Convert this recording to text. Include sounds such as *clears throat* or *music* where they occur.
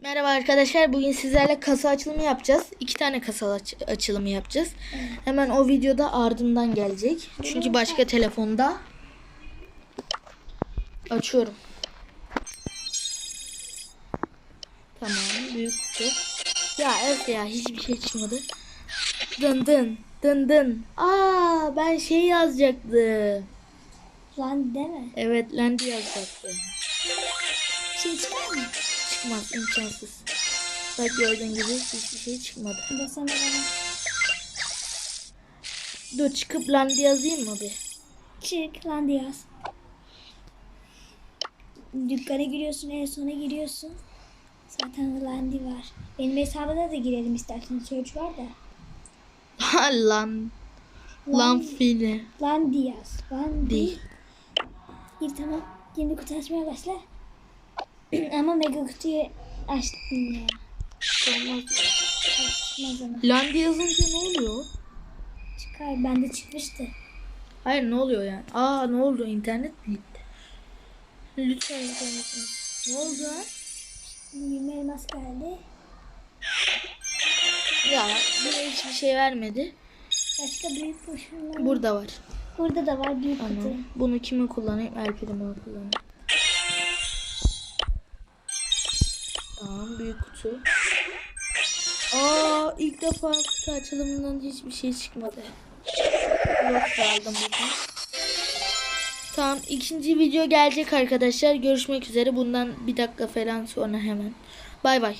Merhaba arkadaşlar. Bugün sizlerle kasa açılımı yapacağız. İki tane kasa aç- açılımı yapacağız. Hemen o videoda ardından gelecek. Çünkü başka telefonda açıyorum. Tamam. Büyük kutu. Ya evet ya hiçbir şey çıkmadı. Dın dın dın dın. Aa ben şey yazacaktım. Lan deme. Evet Lendi yazacaktım. Şey çıkar mı? Çıkmaz imkansız. Bak gördüğün gibi hiçbir şey çıkmadı. Bu da sana bana. Dur çıkıp Lendi yazayım mı bir? Çık lan diye yaz. Dükkana giriyorsun, en sona giriyorsun. Zaten Landi var. Benim hesabına da girelim istersen. Search var da. lan. Lan fili. Landi yaz. Landi. Değil. Gir tamam. Yeni kutu açmaya başla. *clears throat* Ama mega kutuyu açtın ya. Olmaz. Ama. Lendi yazınca ne oluyor? Çıkar. Bende çıkmıştı. Hayır ne oluyor yani? Aa ne oldu? İnternet mi gitti? Lütfen internet mi? Ne oldu ha? 20 elmas geldi. Ya yine hiçbir şey vermedi. Başka büyük poşunlar. Burada var. Burada da var büyük kutu. Bunu kimi kullanayım? Erpil'imi kullanayım. Tamam büyük kutu. Aa ilk defa kutu açılımından hiçbir şey çıkmadı. Yok aldım bugün. Tamam ikinci video gelecek arkadaşlar. Görüşmek üzere. Bundan bir dakika falan sonra hemen. Bay bay.